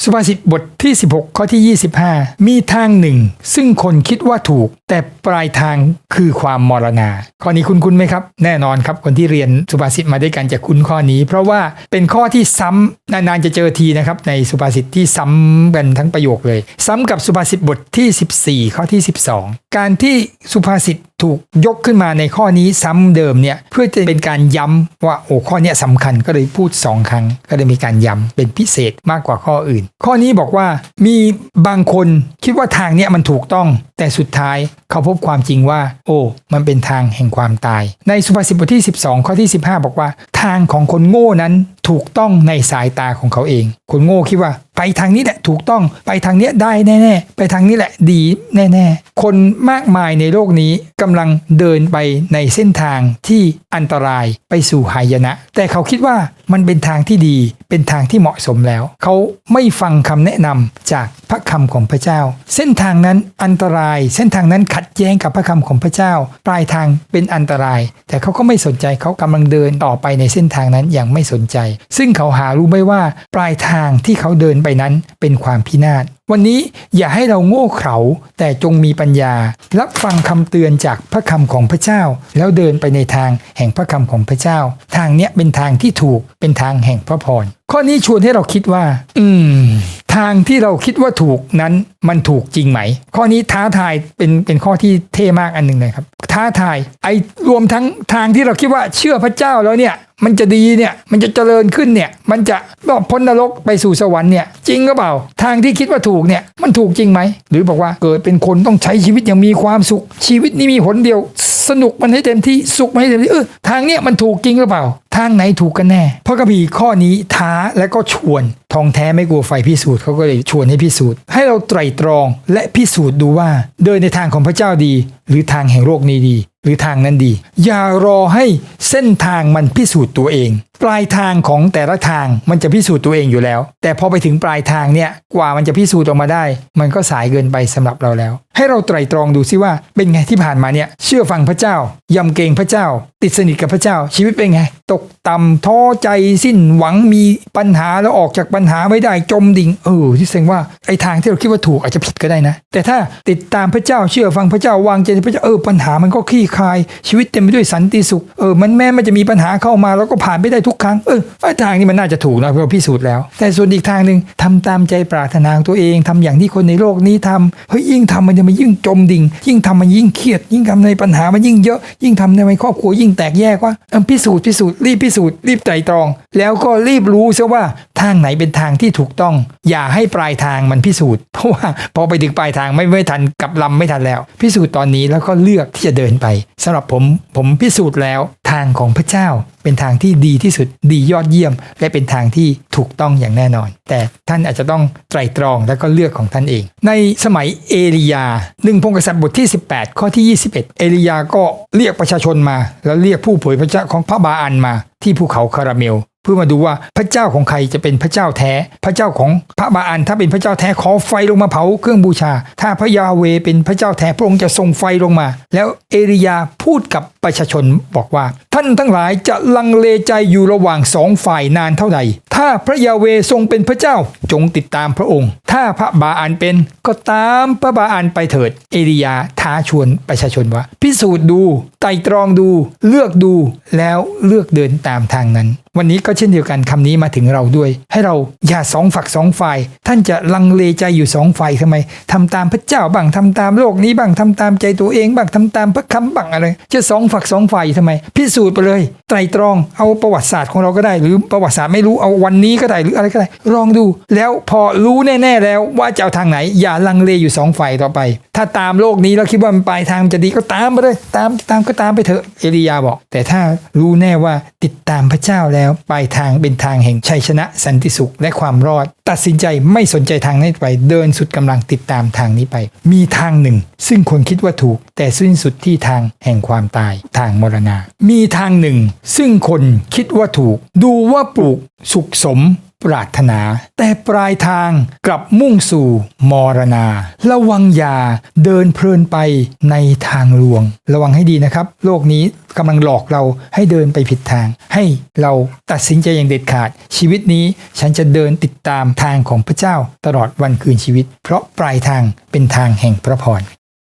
สุภาษิตบทที่ 16 ข้อที่ 25 มีทางหนึ่ง ซึ่งคนคิดว่าถูก แต่ปลายทางคือความมรณา ข้อนี้คุณคุณไหมครับ แน่นอนครับ คนที่เรียนสุภาษิตมาด้วยกันจะคุ้นข้อนี้ เพราะว่าเป็นข้อที่ซ้ำนานๆจะเจอทีนะครับ ในสุภาษิตที่ซ้ำกันทั้งประโยคเลย ซ้ำกับสุภาษิตบทที่ 14 ข้อที่ 12 การที่สุภาษิตถูกยกขึ้นมาในข้อนี้ซ้ำเดิมเนี่ยเพื่อจะเป็นการย้ำว่าโอ้ข้อนี้ยสำคัญก็เลยพูด 2 ครั้ง ก็เลยมีการย้ำเป็นพิเศษมากกว่าข้ออื่น ข้อนี้บอกว่ามีบางคนคิดว่าทางเนี้ยมันถูกต้องแต่สุดท้ายเขาพบความจริงว่า โอ้ มันเป็นทางแห่งความตาย ในสุภาษิตบทที่ 12 ข้อที่ 15 บอกว่า ทางของคนโง่นั้นถูกต้องในสายตาของเขาเอง คนโง่คิดว่า ไปทางนี้แหละถูกต้องไปทางเนี้ยได้แน่ๆ ไปทางนี้แหละดีแน่ๆ คนมากมายในโลกนี้กำลังเดินไปในเส้นทางที่อันตรายไปสู่หายนะ แต่เขาคิดว่ามันเป็นทางที่ดี เป็นทางที่เหมาะสมแล้ว เขาไม่ฟังคำแนะนำจากพระคำของพระเจ้า เส้นทางนั้นอันตราย เส้นทางนั้นขัดแย้งกับพระคำของพระเจ้า ปลายทางเป็นอันตราย แต่เขาก็ไม่สนใจเขากำลังเดินต่อไปในเส้นทางนั้นอย่างไม่สนใจ ซึ่งเขาหารู้ไม่ว่าปลายทางที่เขาเดินไปนั้นเป็นความพินาศ วันนี้อย่าให้เราโง่เขลาแต่จงมีปัญญา รับฟังคำเตือนจากพระคำของพระเจ้า แล้วเดินไปในทางแห่งพระคำของพระเจ้า ทางเนี้ยเป็นทางที่ถูกเป็นทางแห่งพระพรข้อนี้ชวนให้เราคิดว่า อืม ทางที่เราคิดว่าถูกนั้นมันถูกจริงไหม ข้อนี้ท้าทายเป็นเป็นข้อที่เท่มากอันหนึ่งเลยครับ ท้าทายไอ้รวมทั้งทางที่เราคิดว่าเชื่อพระเจ้าแล้วเนี่ยมันจะดีเนี่ยมันจะเจริญขึ้นเนี่ยมันจะบอกพ้นนรกไปสู่สวรรค์เนี่ยจริงก็เปล่า ทางที่คิดว่าถูกเนี่ยมันถูกจริงไหม หรือบอกว่าเกิดเป็นคนต้องใช้ชีวิตอย่างมีความสุข ชีวิตนี้มีหนเดียว สนุกมันให้เต็มที่สุขมันให้เต็มที่เออทางเนี้ยมันถูกจริงหรือเปล่า ทางไหนถูกกันแน่เพราะกระบี่ข้อนี้ท้าและก็ชวน ทองแท้ไม่กลัวไฟพิสูจน์เขาก็เลยชวนให้พิสูจน์ ให้เราไตร่ตรองและพิสูจน์ดูว่า เดินในทางของพระเจ้าดี หรือทางแห่งโลกนี้ดี หรือทางนั้นดี อย่ารอให้เส้นทางมันพิสูจน์ตัวเอง ปลายทางของแต่ละทางมันจะพิสูจน์ตัวเองอยู่แล้ว แต่พอไปถึงปลายทางเนี่ยกว่ามันจะพิสูจน์ออกมาได้ มันก็สายเกินไปสำหรับเราแล้ว ให้เราไตร่ตรองดูซิว่าเป็นไงที่ผ่านมาเนี่ยเชื่อฟังพระเจ้ายำเกรงพระเจ้า ติดสนิทกับพระเจ้า ชีวิตเป็นไง ตกต่ำท้อใจสิ้นหวังมีปัญหาแล้วออกจากปัญหาไม่ได้จมดิ่งเออที่แสดงว่าไอ้ทางที่เราคิดว่าถูกอาจจะผิดก็ได้นะ แต่ถ้าติดตามพระเจ้าเชื่อฟังพระเจ้าวางใจในพระเจ้าเออปัญหามันก็คลี่คลาย ชีวิตเต็มไปด้วยสันติสุข เออ มันแม้มันจะมีปัญหาเข้ามาแล้วก็ผ่านไปได้ทุกครั้ง เออไอ้ทางนี้มันน่าจะถูกนะเพราะพิสูจน์แล้ว แต่ส่วนอีกทางหนึ่งทำตามใจปรารถนาของตัวเองทำอย่างที่คนในโลกนี้ทำเฮ้ยยิ่งทำมันจะมันยิ่งจมดิ่ง ยิ่งทำมันยิ่งเครียด ยิ่งทำในปัญหามันยิ่งเยอะ ยิ่งทำในครอบครัวยิ่งแตกแยกว่าเออพิสูจน์พิสูจน์รีบพิสูจน์รีบไตรตรอง แล้วก็รีบรู้ซะว่าทางไหนเป็นทางที่ถูกต้อง อย่าให้ปลายทางมันพิสูจน์ ราะว่าพอไปถึงปลายทางไม่ไม่ทันกลับลำไม่ทันแล้ว พิสูจน์ตอนนี้แล้วก็เลือกที่จะเดินไปสำหรับผมผมพิสูจน์แล้วทางของพระเจ้าเป็นทางที่ดีที่สุดดียอดเยี่ยม และเป็นทางที่ถูกต้องอย่างแน่นอน แต่ท่านอาจจะต้องไตรตรองแล้วก็เลือกของท่านเอง ในสมัยเอลียาหนึ่งพงกษัตริย์บทที่ 18 ข้อที่ 21 เอลียาก็เรียกประชาชนมา แล้วเรียกผู้เผยพระเจ้าของพระบาอันมาที่ภูเขาคาราเมล เพื่อมาดูว่าพระเจ้าของใครจะเป็นพระเจ้าแท้ พระเจ้าของพระบาอันถ้าเป็นพระเจ้าแท้ขอไฟลงมาเผาเครื่องบูชา ถ้าพระยาเวเป็นพระเจ้าแท้พระองค์จะส่งไฟลงมา แล้วเอริยาพูดกับประชาชนบอกว่าท่านทั้งหลายจะลังเลใจอยู่ระหว่างสองฝ่ายนานเท่าใดถ้าพระยาเวทรงเป็นพระเจ้าจงติดตามพระองค์ ถ้าพระบาอันเป็นก็ตามพระบาอันไปเถิด เอลียาท้าชวนประชาชนว่าพิสูจน์ดูไต่ตรองดู เลือกดูแล้วเลือกเดินตามทางนั้น วันนี้ก็เช่นเดียวกันคำนี้มาถึงเราด้วย ให้เราอย่าสองฝักสองฝ่าย ท่านจะลังเลใจอยู่สองฝ่ายทำไมทำตามพระเจ้าบ้างทำตามโลกนี้บ้างทำตามใจตัวเองบ้างทำตามพระคำบ้างอะไร จะสองฝักสองฝ่ายทำไมพิสูจน์ไปเลย ไตรตรองเอาประวัติศาสตร์ของเราก็ได้ หรือประวัติศาสตร์ไม่รู้เอาวันนี้ก็ได้หรืออะไรก็ได้ลองดู แล้วพอรู้แน่ ๆ แล้วว่าจะเอาทางไหน อย่าลังเลอยู่สองฝ่ายต่อไป ถ้าตามโลกนี้แล้วคิดว่ามันปลายทางจะดีก็ตามไปเลยตามตามก็ตามไปเถอะเอลียาบอก แต่ถ้ารู้แน่ว่าติดตามพระเจ้าแล้วปลายทางเป็นทางแห่งชัยชนะสันติสุขและความรอด ตัดสินใจไม่สนใจทางนั้นไปเดินสุดกำลังติดตามทางนี้ไป มีทางหนึ่ง ซึ่งคนคิดว่าถูก แต่สิ้นสุดที่ทางแห่งความตายทางมรณา มีทางหนึ่ง ซึ่งคนคิดว่าถูก ดูว่าปลูกสุขสมปรารถนา แต่ปลายทางกลับมุ่งสู่มรณา ระวังอย่าเดินเพลินไปในทางลวง ระวังให้ดีนะครับ โลกนี้กำลังหลอกเราให้เดินไปผิดทาง ให้เราตัดสินใจอย่างเด็ดขาด ชีวิตนี้ฉันจะเดินติดตามทางของพระเจ้าตลอดวันคืนชีวิต เพราะปลายทางเป็นทางแห่งพระพร